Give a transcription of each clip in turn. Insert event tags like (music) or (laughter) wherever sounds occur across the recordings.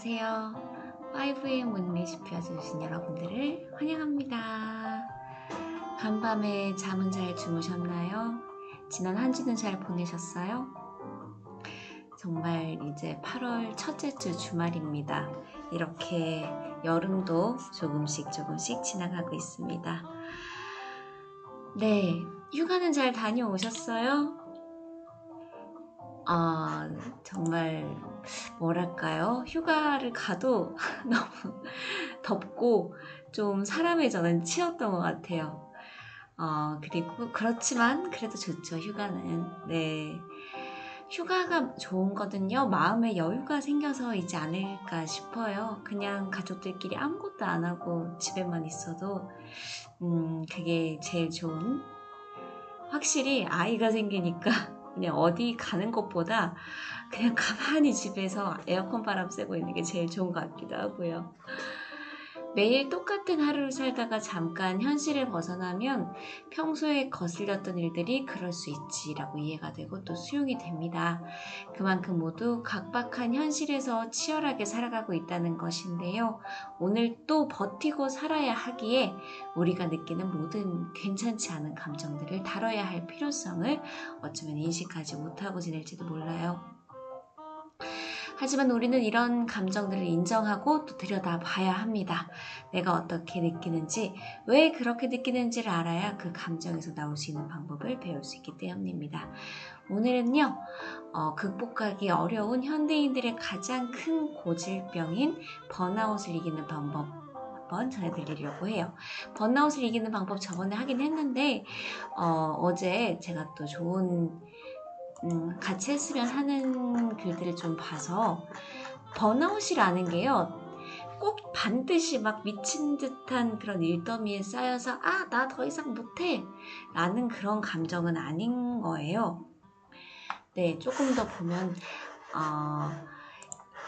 안녕하세요. 5am 문 레시피 와주신 여러분들을 환영합니다. 간밤에 잠은 잘 주무셨나요? 지난 한 주는 잘 보내셨어요? 정말 이제 8월 첫째 주 주말입니다. 이렇게 여름도 조금씩 조금씩 지나가고 있습니다. 네, 휴가는 잘 다녀오셨어요? 아, 정말 뭐랄까요? 휴가를 가도 (laughs) 너무 덥고 좀 사람의 저는 치였던 것 같아요. 어, 그리고 그렇지만 그래도 좋죠, 휴가는. 네. 휴가가 좋은 거든요. 마음에 여유가 생겨서이지 않을까 싶어요. 그냥 가족들끼리 아무것도 안 하고 집에만 있어도, 음, 그게 제일 좋은. 확실히 아이가 생기니까 그냥 어디 가는 것보다 그냥 가만히 집에서 에어컨 바람 쐬고 있는 게 제일 좋은 것 같기도 하고요. 매일 똑같은 하루를 살다가 잠깐 현실을 벗어나면 평소에 거슬렸던 일들이 그럴 수 있지라고 이해가 되고 또 수용이 됩니다. 그만큼 모두 각박한 현실에서 치열하게 살아가고 있다는 것인데요. 오늘 또 버티고 살아야 하기에 우리가 느끼는 모든 괜찮지 않은 감정들을 다뤄야 할 필요성을 어쩌면 인식하지 못하고 지낼지도 몰라요. 하지만 우리는 이런 감정들을 인정하고 또 들여다 봐야 합니다. 내가 어떻게 느끼는지, 왜 그렇게 느끼는지를 알아야 그 감정에서 나올 수 있는 방법을 배울 수 있기 때문입니다. 오늘은요, 어, 극복하기 어려운 현대인들의 가장 큰 고질병인 번아웃을 이기는 방법 한번 전해드리려고 해요. 번아웃을 이기는 방법 저번에 하긴 했는데 어, 어제 제가 또 좋은 음, 같이 했으면 하는 글들을 좀 봐서 번아웃이라는 게요. 꼭 반드시 막 미친 듯한 그런 일더미에 쌓여서 아, 나 더 이상 못해 라는 그런 감정은 아닌 거예요. 네, 조금 더 보면 어,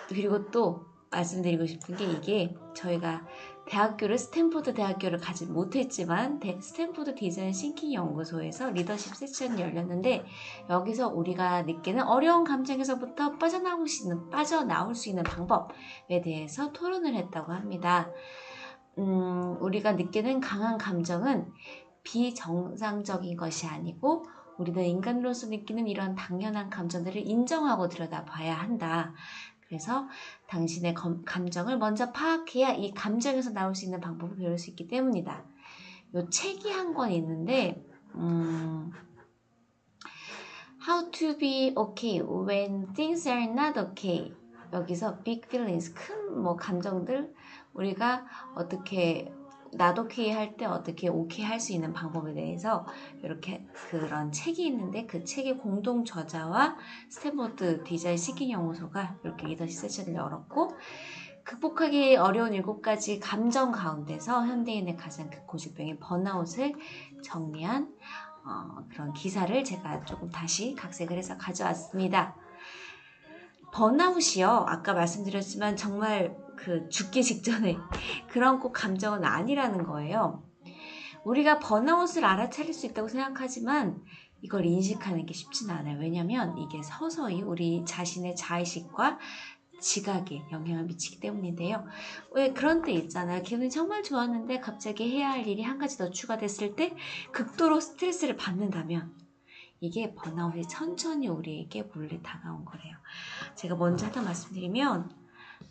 그리고 또 말씀드리고 싶은 게 이게 저희가 대학교를 스탠포드 대학교를 가지 못했지만 스탠포드 디자인 싱킹 연구소에서 리더십 세션이 열렸는데 여기서 우리가 느끼는 어려운 감정에서부터 빠져나올 수 있는 빠져나올 수 있는 방법에 대해서 토론을 했다고 합니다. 음, 우리가 느끼는 강한 감정은 비정상적인 것이 아니고 우리는 인간으로서 느끼는 이런 당연한 감정들을 인정하고 들여다봐야 한다. 그래서 당신의 감정을 먼저 파악해야 이 감정에서 나올 수 있는 방법을 배울 수 있기 때문이다. 요 책이 한 권 있는데 음, How to be okay when things are not okay. 여기서 big feelings 큰 뭐 감정들 우리가 어떻게 나도케이 할때 어떻게 오케이 할수 있는 방법에 대해서 이렇게 그런 책이 있는데 그 책의 공동 저자와 스탠포드 디자인 시킨 연구소가 이렇게 리더십 세션을 열었고 극복하기 어려운 일곱 가지 감정 가운데서 현대인의 가장 큰 고질병인 번아웃을 정리한 어, 그런 기사를 제가 조금 다시 각색을 해서 가져왔습니다. 번아웃이요. 아까 말씀드렸지만 정말 그 죽기 직전에 그런 꼭 감정은 아니라는 거예요. 우리가 번아웃을 알아차릴 수 있다고 생각하지만 이걸 인식하는 게 쉽지는 않아요. 왜냐하면 이게 서서히 우리 자신의 자의식과 지각에 영향을 미치기 때문인데요. 왜 그런 때 있잖아요. 기분이 정말 좋았는데 갑자기 해야 할 일이 한 가지 더 추가됐을 때 극도로 스트레스를 받는다면 이게 번아웃이 천천히 우리에게 몰래 다가온 거래요. 제가 먼저 하나 말씀드리면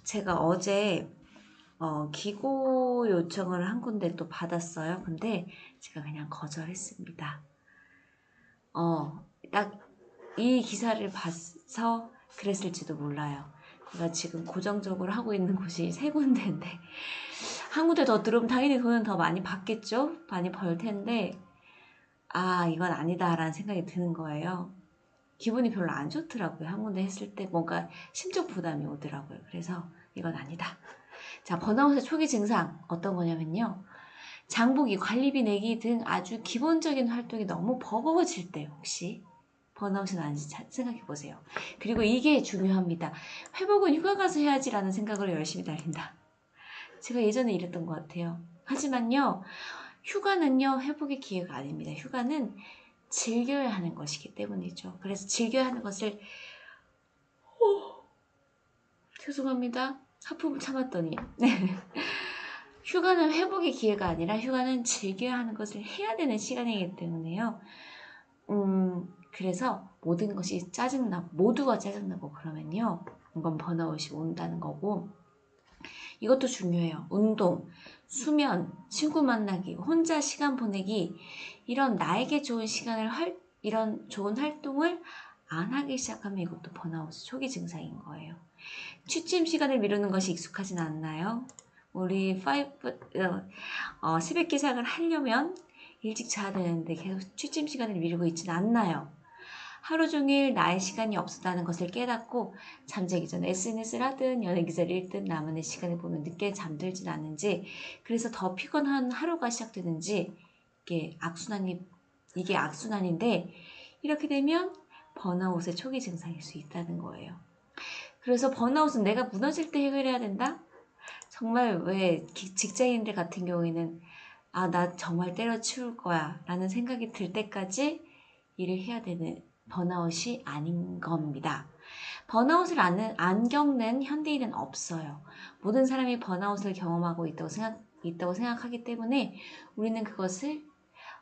제가 어제 어, 기고 요청을 한 군데 또 받았어요. 근데 제가 그냥 거절했습니다. 어, 딱 이 기사를 봐서 그랬을지도 몰라요. 제가 지금 고정적으로 하고 있는 곳이 세 군데인데 한 군데 더 들으면 당연히 돈은 더 많이 받겠죠? 많이 벌 텐데 아 이건 아니다라는 생각이 드는 거예요. 기분이 별로 안 좋더라고요. 한 군데 했을 때 뭔가 심적 부담이 오더라고요. 그래서 이건 아니다. 자, 번아웃의 초기 증상 어떤 거냐면요. 장보기, 관리비 내기 등 아주 기본적인 활동이 너무 버거워질 때 혹시 번아웃은 아닌지 생각해 보세요. 그리고 이게 중요합니다. 회복은 휴가 가서 해야지라는 생각으로 열심히 달린다. 제가 예전에 이랬던 것 같아요. 하지만요, 휴가는요, 회복의 기회가 아닙니다. 휴가는 즐겨야 하는 것이기 때문이죠. 그래서 즐겨야 하는 것을 죄송합니다. 하품을 참았더니. 네. 휴가는 회복의 기회가 아니라 휴가는 즐겨야 하는 것을 해야 되는 시간이기 때문에요. 음, 그래서 모든 것이 짜증나고, 모두가 짜증나고 그러면요. 이건 번아웃이 온다는 거고, 이것도 중요해요. 운동, 수면, 친구 만나기, 혼자 시간 보내기, 이런 나에게 좋은 시간을 할, 이런 좋은 활동을 안 하기 시작하면 이것도 번아웃 초기 증상인 거예요. 취침 시간을 미루는 것이 익숙하진 않나요? 우리 5, 어, 새벽 기상을 하려면 일찍 자야 되는데 계속 취침 시간을 미루고 있지는 않나요? 하루 종일 나의 시간이 없었다는 것을 깨닫고 잠자기 전에 SNS를 하든 연예 기사를 읽든 나만의 시간을 보면 늦게 잠들진 않는지 그래서 더 피곤한 하루가 시작되는지 이게 악순환이 이게 악순환인데 이렇게 되면 번아웃의 초기 증상일 수 있다는 거예요. 그래서 번아웃은 내가 무너질 때 해결해야 된다? 정말 왜 직장인들 같은 경우에는 아, 나 정말 때려치울 거야 라는 생각이 들 때까지 일을 해야 되는 번아웃이 아닌 겁니다. 번아웃을 안, 안 겪는 현대인은 없어요. 모든 사람이 번아웃을 경험하고 있다고 생각, 있다고 생각하기 때문에 우리는 그것을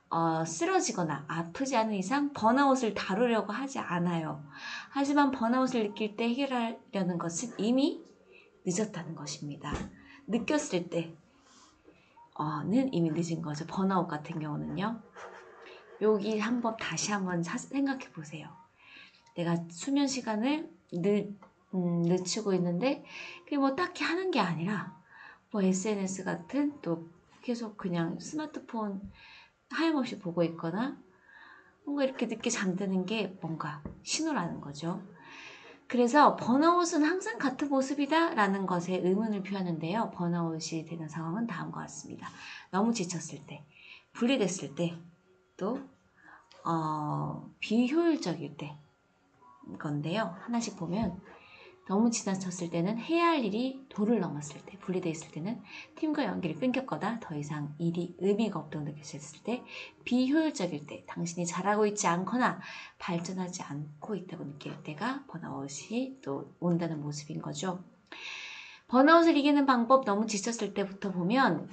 어, 쓰러지거나 아프지 않은 이상 번아웃을 다루려고 하지 않아요. 하지만 번아웃을 느낄 때 해결하려는 것은 이미 늦었다는 것입니다. 느꼈을 때는 이미 늦은 거죠. 번아웃 같은 경우는요. 여기 한번 다시 한번 생각해 보세요. 내가 수면 시간을 늦, 음, 늦추고 있는데 그게 뭐 딱히 하는 게 아니라 뭐 SNS 같은 또 계속 그냥 스마트폰 하염없이 보고 있거나 뭔가 이렇게 늦게 잠드는 게 뭔가 신호라는 거죠. 그래서 번아웃은 항상 같은 모습이다 라는 것에 의문을 표하는데요. 번아웃이 되는 상황은 다음과 같습니다. 너무 지쳤을 때, 분리됐을 때, 또 어, 비효율적일 때 건데요. 하나씩 보면 너무 지나쳤을 때는 해야 할 일이 도를 넘었을 때, 분리되어 있을 때는 팀과 연결이 끊겼거나 더 이상 일이 의미가 없다고 느껴졌을 때, 비효율적일 때, 당신이 잘하고 있지 않거나 발전하지 않고 있다고 느낄 때가 번아웃이 또 온다는 모습인 거죠. 번아웃을 이기는 방법 너무 지쳤을 때부터 보면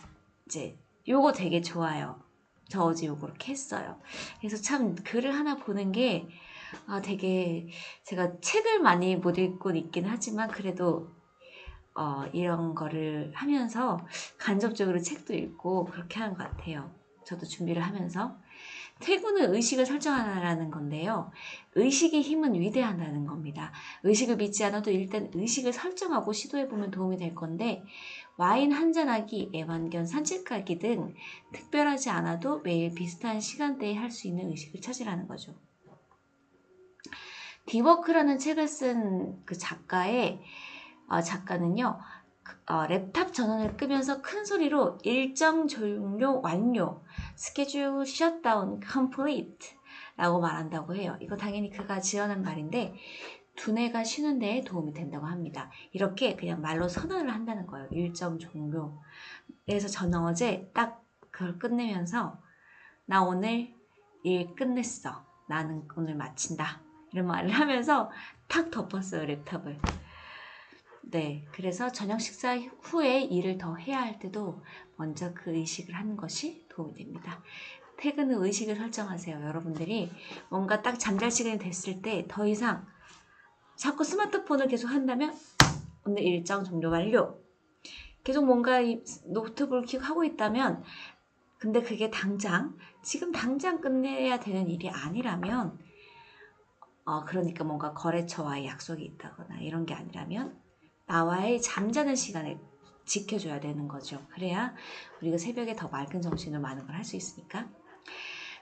이제 요거 되게 좋아요. 저 어제 요거 이렇게 했어요. 그래서 참 글을 하나 보는 게 아, 되게 제가 책을 많이 못 읽고 있긴 하지만 그래도 어, 이런 거를 하면서 간접적으로 책도 읽고 그렇게 하는 것 같아요. 저도 준비를 하면서. 퇴근은 의식을 설정하라는 건데요. 의식의 힘은 위대하다는 겁니다. 의식을 믿지 않아도 일단 의식을 설정하고 시도해보면 도움이 될 건데, 와인 한잔하기, 애완견 산책하기 등 특별하지 않아도 매일 비슷한 시간대에 할 수 있는 의식을 찾으라는 거죠. 디워크라는 책을 쓴 그 작가의 어, 작가는요. 그, 어, 랩탑 전원을 끄면서 큰 소리로 일정 종료 완료, 스케줄 셧다운 컴플리트 라고 말한다고 해요. 이거 당연히 그가 지어낸 말인데 두뇌가 쉬는 데에 도움이 된다고 합니다. 이렇게 그냥 말로 선언을 한다는 거예요. 일정 종료. 그래서 저는 어제 딱 그걸 끝내면서 나 오늘 일 끝냈어. 나는 오늘 마친다. 이런 말을 하면서 탁 덮었어요, 랩탑을. 네, 그래서 저녁 식사 후에 일을 더 해야 할 때도 먼저 그 의식을 하는 것이 도움이 됩니다. 퇴근 후 의식을 설정하세요. 여러분들이 뭔가 딱 잠잘 시간이 됐을 때 더 이상 자꾸 스마트폰을 계속 한다면 오늘 일정 종료 완료. 계속 뭔가 노트북을 키 하고 있다면 근데 그게 당장 지금 당장 끝내야 되는 일이 아니라면 어, 그러니까 뭔가 거래처와의 약속이 있다거나 이런 게 아니라면 나와의 잠자는 시간을 지켜줘야 되는 거죠. 그래야 우리가 새벽에 더 맑은 정신으로 많은 걸 할 수 있으니까.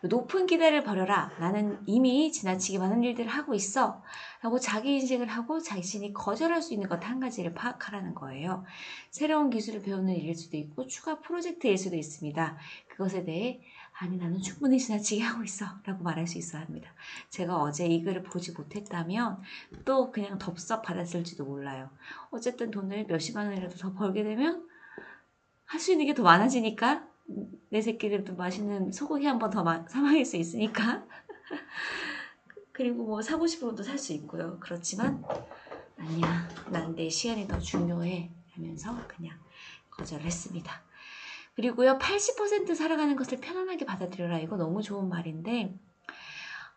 높은 기대를 버려라. 나는 이미 지나치게 많은 일들을 하고 있어. 라고 자기 인식을 하고 자신이 거절할 수 있는 것 한 가지를 파악하라는 거예요. 새로운 기술을 배우는 일일 수도 있고 추가 프로젝트일 수도 있습니다. 그것에 대해 아니 나는 충분히 지나치게 (laughs) 하고 있어 라고 말할 수 있어야 합니다. 제가 어제 이 글을 보지 못했다면 또 그냥 덥석 받았을지도 몰라요. 어쨌든 돈을 몇십만 원이라도 더 벌게 되면 할 수 있는 게 더 많아지니까 내 새끼들도 맛있는 소고기 한 번 더 사먹일 수 있으니까 (laughs) 그리고 뭐 사고 싶은 것도 살수 있고요. 그렇지만 아니야, 난 내 시간이 더 중요해 하면서 그냥 거절했습니다. 그리고요, 80% 살아가는 것을 편안하게 받아들여라. 이거 너무 좋은 말인데,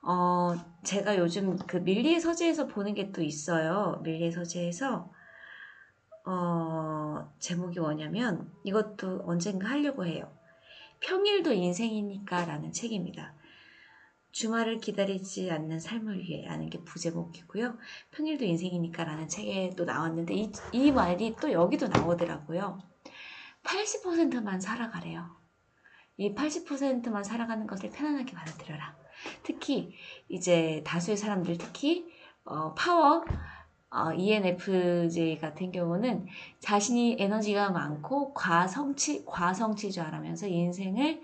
어, 제가 요즘 그 밀리의 서재에서 보는 게 또 있어요. 밀리의 서재에서, 어, 제목이 뭐냐면, 이것도 언젠가 하려고 해요. 평일도 인생이니까 라는 책입니다. 주말을 기다리지 않는 삶을 위해 라는 게 부제목이고요. 평일도 인생이니까 라는 책에 또 나왔는데 이, 이 말이 또 여기도 나오더라고요. 80%만 살아가래요. 이 80%만 살아가는 것을 편안하게 받아들여라. 특히 이제 다수의 사람들 특히 어, 파워 어, ENFJ 같은 경우는 자신이 에너지가 많고 과성취 과성취자라면서 인생을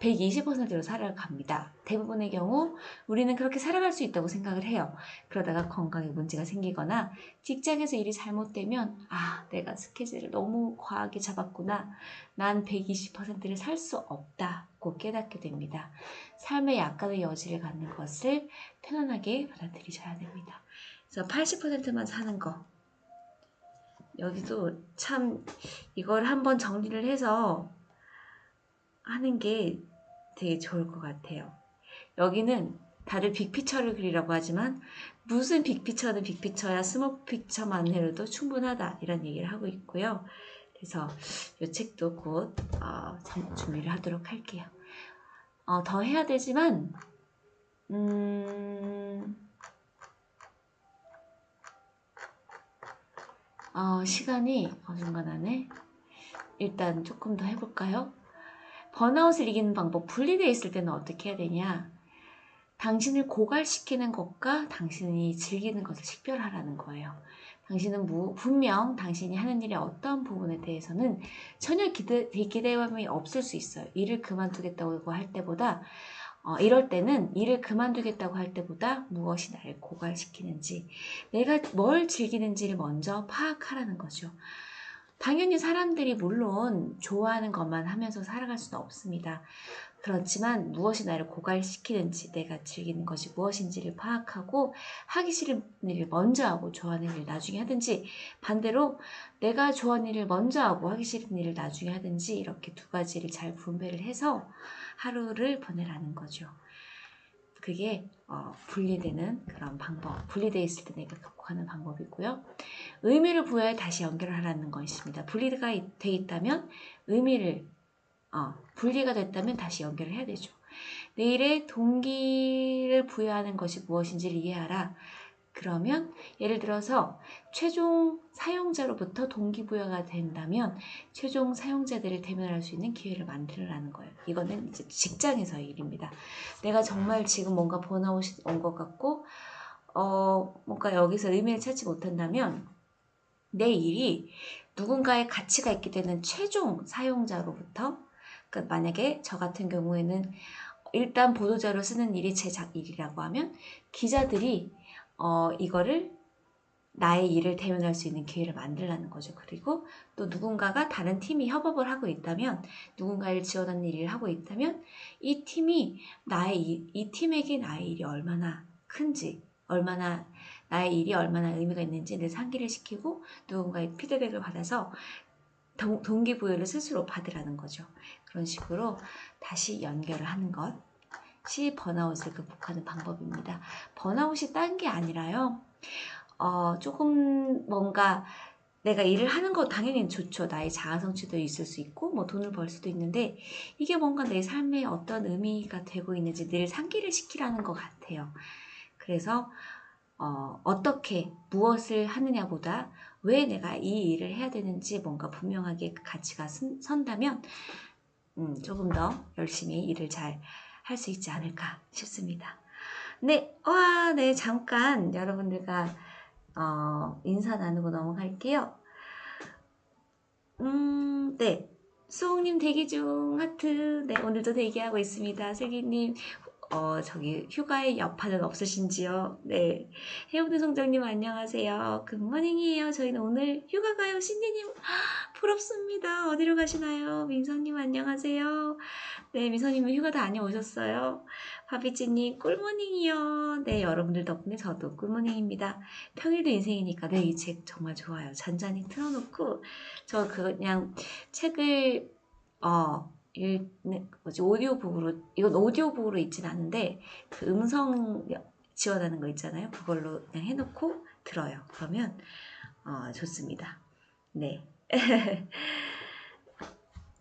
120%로 살아갑니다. 대부분의 경우 우리는 그렇게 살아갈 수 있다고 생각을 해요. 그러다가 건강에 문제가 생기거나 직장에서 일이 잘못되면 아, 내가 스케줄을 너무 과하게 잡았구나. 난 120%를 살 수 없다고 깨닫게 됩니다. 삶의 약간의 여지를 갖는 것을 편안하게 받아들이셔야 됩니다. 그래서 80%만 사는 거. 여기도 참 이걸 한번 정리를 해서 하는 게 되게 좋을 것 같아요. 여기는 다들 빅피처를 그리라고 하지만 무슨 빅피처든 빅피처야 스몰 피처만 해도 충분하다 이런 얘기를 하고 있고요. 그래서 이 책도 곧 어, 준비를 하도록 할게요. 어, 더 해야 되지만 음, 어, 시간이 어중간하네. 일단 조금 더 해볼까요? 번아웃을 이기는 방법, 분리되어 있을 때는 어떻게 해야 되냐? 당신을 고갈시키는 것과 당신이 즐기는 것을 식별하라는 거예요. 당신은 무, 분명 당신이 하는 일의 어떤 부분에 대해서는 전혀 기대, 기대감이 없을 수 있어요. 일을 그만두겠다고 할 때보다 어, 이럴 때는 일을 그만두겠다고 할 때보다 무엇이 나를 고갈시키는지 내가 뭘 즐기는지를 먼저 파악하라는 거죠. 당연히 사람들이 물론 좋아하는 것만 하면서 살아갈 수는 없습니다. 그렇지만 무엇이 나를 고갈시키는지 내가 즐기는 것이 무엇인지를 파악하고 하기 싫은 일을 먼저 하고 좋아하는 일을 나중에 하든지 반대로 내가 좋아하는 일을 먼저 하고 하기 싫은 일을 나중에 하든지 이렇게 두 가지를 잘 분배를 해서 하루를 보내라는 거죠. 그게 어, 분리되는 그런 방법, 분리되어 있을 때 내가 극복하는 방법이고요. 의미를 부여해 다시 연결을 하라는 것입니다. 분리가 돼 있다면 의미를 어, 분리가 됐다면 다시 연결을 해야 되죠. 내일의 동기를 부여하는 것이 무엇인지를 이해하라. 그러면 예를 들어서 최종 사용자로부터 동기부여가 된다면 최종 사용자들을 대면할 수 있는 기회를 만들라는 거예요. 이거는 이제 직장에서의 일입니다. 내가 정말 지금 뭔가 번아웃이 온 것 같고 어 뭔가 여기서 의미를 찾지 못한다면 내 일이 누군가의 가치가 있게 되는 최종 사용자로부터 그러니까 만약에 저 같은 경우에는 일단 보도자료 쓰는 일이 제작 일이라고 하면 기자들이 어, 이거를 나의 일을 대면할 수 있는 기회를 만들라는 거죠. 그리고 또 누군가가 다른 팀이 협업을 하고 있다면, 누군가를 지원하는 일을 하고 있다면, 이 팀이 나의 이, 이 팀에게 나의 일이 얼마나 큰지, 얼마나 나의 일이 얼마나 의미가 있는지 내 상기를 시키고 누군가의 피드백을 받아서 동, 동기부여를 스스로 받으라는 거죠. 그런 식으로 다시 연결을 하는 것. 시 번아웃을 극복하는 방법입니다. 번아웃이 딴 게 아니라요. 어, 조금 뭔가 내가 일을 하는 거 당연히 좋죠. 나의 자아 성취도 있을 수 있고, 뭐 돈을 벌 수도 있는데, 이게 뭔가 내 삶에 어떤 의미가 되고 있는지 늘 상기를 시키라는 것 같아요. 그래서, 어, 어떻게, 무엇을 하느냐보다 왜 내가 이 일을 해야 되는지 뭔가 분명하게 가치가 선다면, 음, 조금 더 열심히 일을 잘 할 수 있지 않을까 싶습니다. 네, 와, 네, 잠깐 여러분들과 어, 인사 나누고 넘어갈게요. 음, 네. 수홍님 대기 중 하트. 네, 오늘도 대기하고 있습니다. 슬기님, 어, 저기 휴가의 여파는 없으신지요? 네. 해운대 성장님 안녕하세요. 굿모닝이에요. 저희는 오늘 휴가 가요. 신디님 부럽습니다. 어디로 가시나요? 민서님 안녕하세요. 네, 민서님은 휴가 다녀오셨어요. 바비찌님 꿀모닝이요. 네, 여러분들 덕분에 저도 꿀모닝입니다. 평일도 인생이니까 네, 이 책 정말 좋아요. 잔잔히 틀어놓고 저 그냥 책을 어 읽, 뭐지 오디오북으로 이건 오디오북으로 읽진 않은데 그 음성 지원하는 거 있잖아요. 그걸로 그냥 해놓고 들어요. 그러면 어, 좋습니다. 네. (laughs)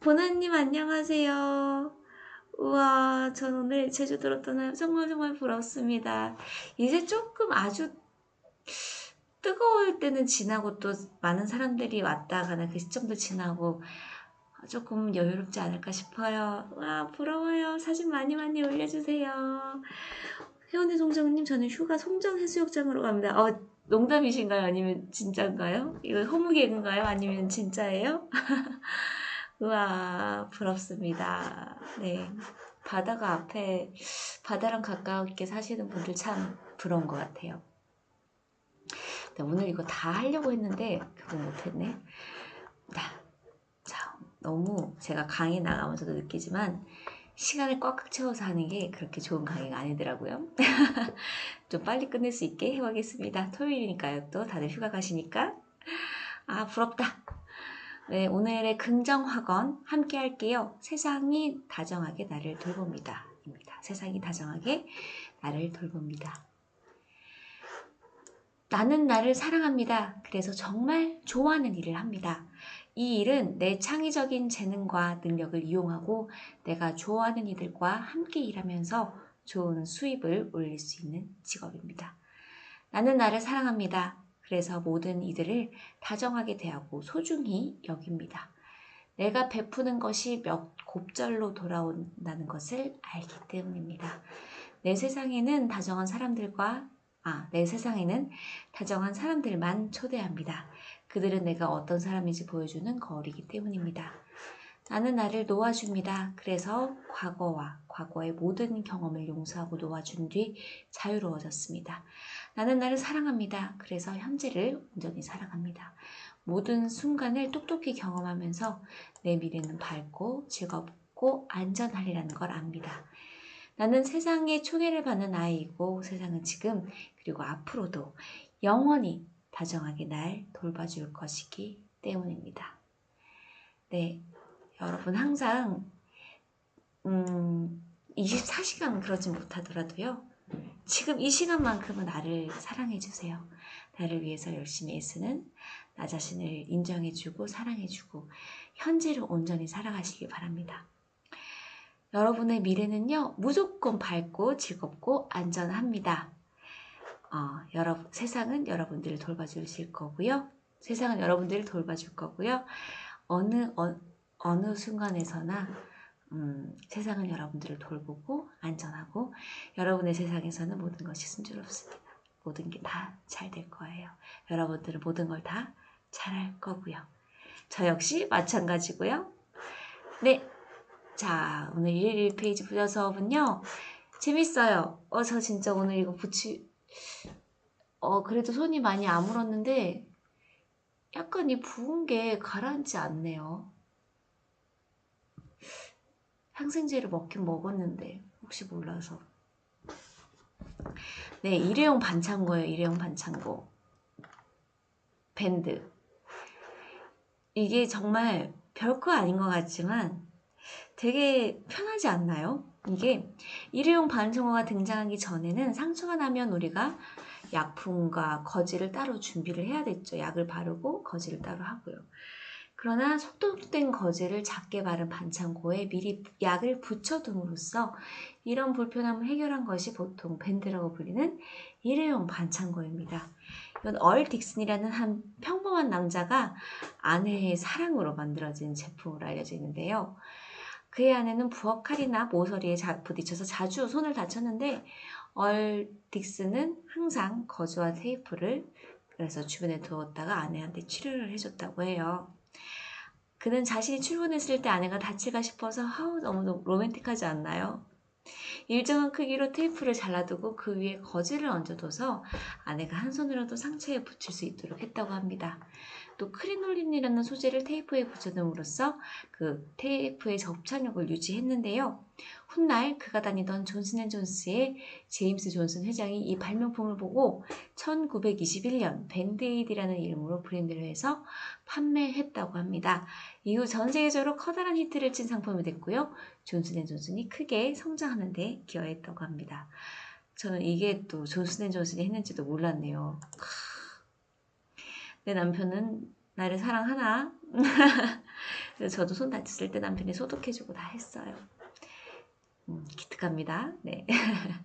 보나님 안녕하세요. 우와, 전 오늘 제주도로 떠나요. 정말 정말 부럽습니다. 이제 조금 아주 뜨거울 때는 지나고 또 많은 사람들이 왔다 가는 그 시점도 지나고 조금 여유롭지 않을까 싶어요. 와, 부러워요. 사진 많이 많이 올려주세요. 혜원의 송정님, 저는 휴가 송정 해수욕장으로 갑니다. 어, 농담이신가요? 아니면 진짜인가요? 이거 허무개그인가요? 아니면 진짜예요? (laughs) 우와, 부럽습니다. 네. 바다가 앞에, 바다랑 가깝게 사시는 분들 참 부러운 것 같아요. 네, 오늘 이거 다 하려고 했는데, 그거 못했네. 자, 너무 제가 강의 나가면서도 느끼지만, 시간을 꽉꽉 채워서 하는 게 그렇게 좋은 강의가 아니더라고요. (laughs) 좀 빨리 끝낼 수 있게 해보겠습니다. 토요일이니까요. 또 다들 휴가 가시니까. 아, 부럽다. 네, 오늘의 긍정학원 함께 할게요. 세상이 다정하게 나를 돌봅니다. 입니다. 세상이 다정하게 나를 돌봅니다. 나는 나를 사랑합니다. 그래서 정말 좋아하는 일을 합니다. 이 일은 내 창의적인 재능과 능력을 이용하고 내가 좋아하는 이들과 함께 일하면서 좋은 수입을 올릴 수 있는 직업입니다. 나는 나를 사랑합니다. 그래서 모든 이들을 다정하게 대하고 소중히 여깁니다. 내가 베푸는 것이 몇 곱절로 돌아온다는 것을 알기 때문입니다. 내 세상에는 다정한 사람들과 아, 내 세상에는 다정한 사람들만 초대합니다. 그들은 내가 어떤 사람인지 보여주는 거울이기 때문입니다. 나는 나를 놓아줍니다. 그래서 과거와 과거의 모든 경험을 용서하고 놓아준 뒤 자유로워졌습니다. 나는 나를 사랑합니다. 그래서 현재를 온전히 사랑합니다. 모든 순간을 똑똑히 경험하면서 내 미래는 밝고 즐겁고 안전하리라는 걸 압니다. 나는 세상의 총애를 받는 아이이고 세상은 지금 그리고 앞으로도 영원히 다정하게 날 돌봐줄 것이기 때문입니다. 네, 여러분 항상 음, 24시간 그러진 못하더라도요. 지금 이 시간만큼은 나를 사랑해주세요. 나를 위해서 열심히 애쓰는 나 자신을 인정해주고 사랑해주고 현재를 온전히 살아가시기 바랍니다. 여러분의 미래는요, 무조건 밝고 즐겁고 안전합니다. 어, 여러분, 세상은 여러분들을 돌봐주실 거고요. 세상은 여러분들을 돌봐줄 거고요. 어느, 어, 어느 순간에서나 음, 세상은 여러분들을 돌보고 안전하고 여러분의 세상에서는 모든 것이 순조롭습니다. 모든 게 다 잘 될 거예요. 여러분들은 모든 걸 다 잘 할 거고요. 저 역시 마찬가지고요. 네. 자, 오늘 111페이지 부여 수업은요. 재밌어요. 어, 저 진짜 오늘 이거 붙이, 어, 그래도 손이 많이 아물었는데, 약간 이 부은 게 가라앉지 않네요. 항생제를 먹긴 먹었는데, 혹시 몰라서. 네, 일회용 반창고예요, 일회용 반창고. 밴드. 이게 정말 별거 아닌 것 같지만 되게 편하지 않나요? 이게 일회용 반창고가 등장하기 전에는 상처가 나면 우리가 약품과 거지를 따로 준비를 해야 됐죠. 약을 바르고 거지를 따로 하고요. 그러나 속독된 거지를 작게 바른 반창고에 미리 약을 붙여둠으로써 이런 불편함을 해결한 것이 보통 밴드라고 불리는 일회용 반창고입니다. 이건 얼 딕슨이라는 한 평범한 남자가 아내의 사랑으로 만들어진 제품으로 알려져 있는데요. 그의 아내는 부엌 칼이나 모서리에 부딪혀서 자주 손을 다쳤는데 얼 딕슨은 항상 거즈와 테이프를 그래서 주변에 두었다가 아내한테 치료를 해줬다고 해요. 그는 자신이 출근했을 때 아내가 다칠까 싶어서 하우 너무 로맨틱하지 않나요? 일정한 크기로 테이프를 잘라두고 그 위에 거즈를 얹어둬서 아내가 한 손으로도 상처에 붙일 수 있도록 했다고 합니다. 또 크리놀린이라는 소재를 테이프에 붙여줌으로써 그 테이프의 접착력을 유지했는데요. 훗날 그가 다니던 존슨앤존스의 제임스 존슨 회장이 이 발명품을 보고 1921년 밴드에이드라는 이름으로 브랜드를 해서 판매했다고 합니다. 이후 전 세계적으로 커다란 히트를 친 상품이 됐고요. 존슨앤존슨이 크게 성장하는 데 기여했다고 합니다. 저는 이게 또 존슨앤존슨이 했는지도 몰랐네요. 내 남편은 나를 사랑하나? (laughs) 저도 손 다쳤을 때 남편이 소독해주고 다 했어요. 음, 기특합니다. 네. (laughs)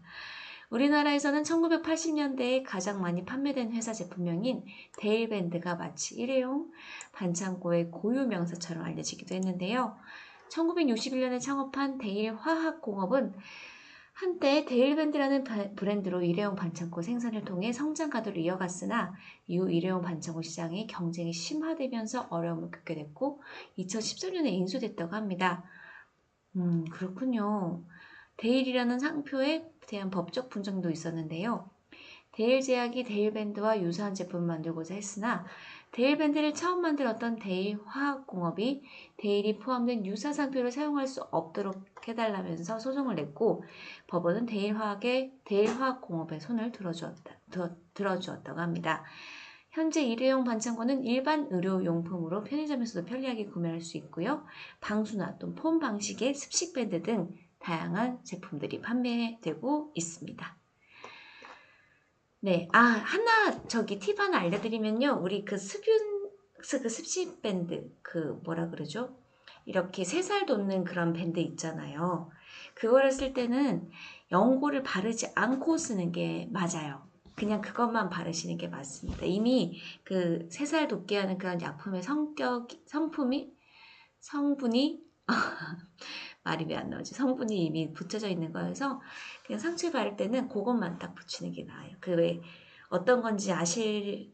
우리나라에서는 1980년대에 가장 많이 판매된 회사 제품명인 데일밴드가 마치 일회용 반창고의 고유 명사처럼 알려지기도 했는데요. 1961년에 창업한 데일화학공업은 한때 데일밴드라는 브랜드로 일회용 반창고 생산을 통해 성장 가도를 이어갔으나 이후 일회용 반창고 시장의 경쟁이 심화되면서 어려움을 겪게 됐고 2014년에 인수됐다고 합니다. 음, 그렇군요. 데일이라는 상표에 대한 법적 분쟁도 있었는데요. 데일 제약이 데일밴드와 유사한 제품을 만들고자 했으나 데일 밴드를 처음 만들었던 데일 화학공업이 데일이 포함된 유사 상표를 사용할 수 없도록 해달라면서 소송을 냈고 법원은 데일 화학의 데일 화학공업에 손을 들어주었다, 들어주었다고 합니다. 현재 일회용 반창고는 일반 의료용품으로 편의점에서도 편리하게 구매할 수 있고요. 방수나 또는 폼 방식의 습식 밴드 등 다양한 제품들이 판매되고 있습니다. 네, 아 하나 저기 팁 하나 알려드리면요, 우리 그 습윤 그 습식 밴드 그 뭐라 그러죠? 이렇게 세 살 돋는 그런 밴드 있잖아요. 그거를 쓸 때는 연고를 바르지 않고 쓰는 게 맞아요. 그냥 그것만 바르시는 게 맞습니다. 이미 그 세 살 돋게 하는 그런 약품의 성격, 성품이, 성분이, 말이 왜 안 나오지? 성분이 이미 붙여져 있는 거여서 그냥 상처에 바를 때는 그것만 딱 붙이는 게 나아요. 그 왜 어떤 건지 아실,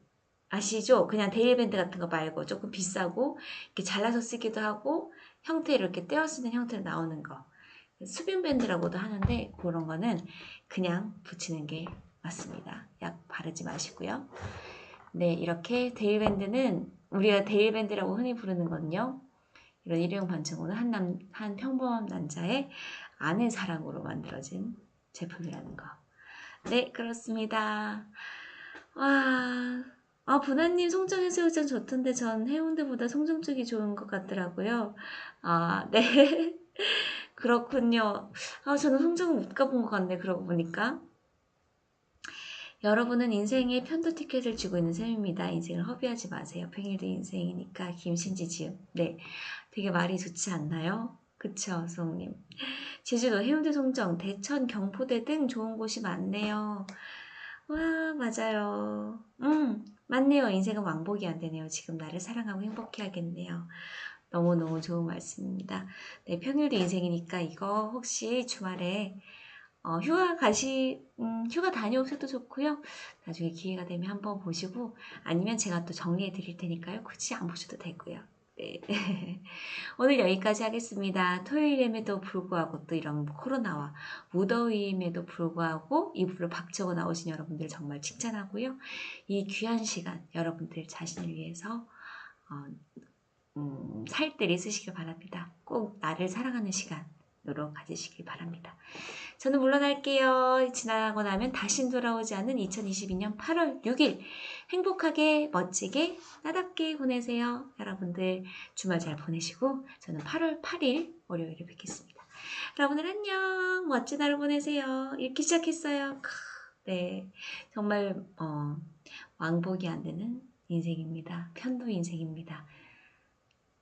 아시죠? 그냥 데일밴드 같은 거 말고 조금 비싸고 이렇게 잘라서 쓰기도 하고 형태를 이렇게 떼어 쓰는 형태로 나오는 거. 수빈밴드라고도 하는데 그런 거는 그냥 붙이는 게 맞습니다. 약 바르지 마시고요. 네, 이렇게 데일밴드는 우리가 데일밴드라고 흔히 부르는 건요. 이런 일회용 반창고는 한, 남, 한 평범한 남자의 아내 사랑으로 만들어진 제품이라는 거. 네, 그렇습니다. 와, 아, 분화님 송정 해수욕장 좋던데 전 해운대보다 송정 쪽이 좋은 것 같더라고요. 아, 네. (laughs) 그렇군요. 아, 저는 송정은 못 가본 것 같네, 그러고 보니까. 여러분은 인생의 편도 티켓을 쥐고 있는 셈입니다. 인생을 허비하지 마세요. 평일도 인생이니까 김신지 지음. 네, 되게 말이 좋지 않나요? 그쵸, 수홍님. 제주도 해운대 송정, 대천, 경포대 등 좋은 곳이 많네요. 와, 맞아요. 음, 맞네요. 인생은 왕복이 안 되네요. 지금 나를 사랑하고 행복해야겠네요. 너무너무 좋은 말씀입니다. 네, 평일도 인생이니까 이거 혹시 주말에 어, 휴가 가시, 음, 휴가 다녀오셔도 좋고요. 나중에 기회가 되면 한번 보시고, 아니면 제가 또 정리해 드릴 테니까요. 굳이 안 보셔도 되고요. 네. (laughs) 오늘 여기까지 하겠습니다. 토요일임에도 불구하고 또 이런 코로나와 무더위임에도 불구하고 이불을 박차고 나오신 여러분들 정말 칭찬하고요. 이 귀한 시간 여러분들 자신을 위해서 어, 음, 살뜰히 쓰시길 바랍니다. 꼭 나를 사랑하는 시간 으로 가지시길 바랍니다. 저는 물러날게요. 지나고 나면 다시 돌아오지 않는 2022년 8월 6일 행복하게 멋지게 나답게 보내세요. 여러분들 주말 잘 보내시고 저는 8월 8일 월요일에 뵙겠습니다. 여러분들 안녕 멋진 하루 보내세요. 읽기 시작했어요. 네 정말 어, 왕복이 안 되는 인생입니다. 편도 인생입니다.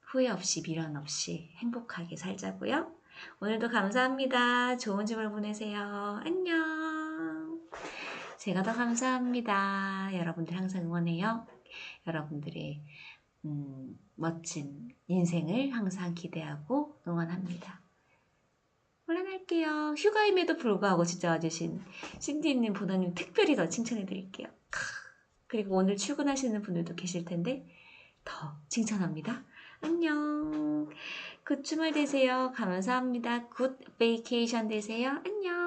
후회 없이 미련 없이 행복하게 살자고요. 오늘도 감사합니다. 좋은 주말 보내세요. 안녕. 제가 더 감사합니다. 여러분들 항상 응원해요. 여러분들의 음, 멋진 인생을 항상 기대하고 응원합니다. 물러날게요. 휴가임에도 불구하고 진짜 와주신 신디님, 보다님 특별히 더 칭찬해 드릴게요. 그리고 오늘 출근하시는 분들도 계실 텐데 더 칭찬합니다. 안녕. 굿 주말 되세요. 감사합니다. 굿 베이케이션 되세요. 안녕.